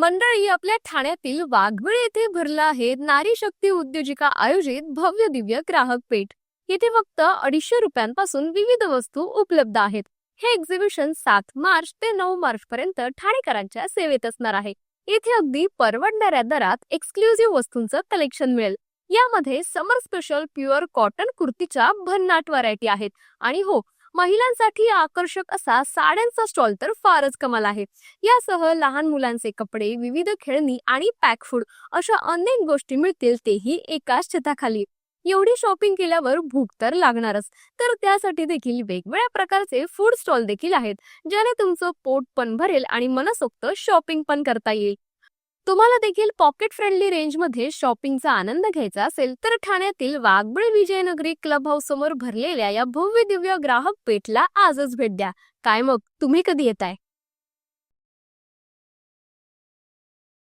मंडळी आपल्या ठाण्यातील वाघबीळ येथे भरला आहे नारी शक्ती उद्योजिका आयोजित भव्य दिव्य ग्राहक पेठ. येथे फक्त अडीचशे रुपयांपासून विविध वस्तू उपलब्ध आहेत. हे एक्झिबिशन सात मार्च ते नऊ मार्च पर्यंत ठाणेकरांच्या सेवेत असणार आहे. येथे अगदी परवडणाऱ्या दरात एक्सक्लुझिव्ह वस्तूंचं कलेक्शन मिळेल. यामध्ये समर स्पेशल प्युअर कॉटन कुर्तीच्या भन्नाट व्हरायटी आहेत. आणि हो महिलांसाठी आकर्षक असा साड्यांचा स्टॉल तर फारच कमाल आहे. यासह लहान मुलांचे कपडे विविध खेळणी आणि पॅक फूड अशा अनेक गोष्टी मिळतील तेही एकाच छताखाली. एवढी शॉपिंग केल्यावर भूक तर लागणारच. तर त्यासाठी देखील वेगवेगळ्या प्रकारचे फूड स्टॉल देखील आहेत ज्याने तुमचं पोट पण भरेल आणि मनसोक्त शॉपिंग पण करता येईल. तुम्हाला देखील पॉकेट फ्रेंडली रेंजमध्ये शॉपिंगचा आनंद घ्यायचा असेल तर ठाण्यातील वाघबळ विजयनगरी क्लब हाऊस समोर भरलेल्या या भव्य दिव्य ग्राहक पेठला आजच भेट द्या. काय मग? तुम्ही कधी येताय?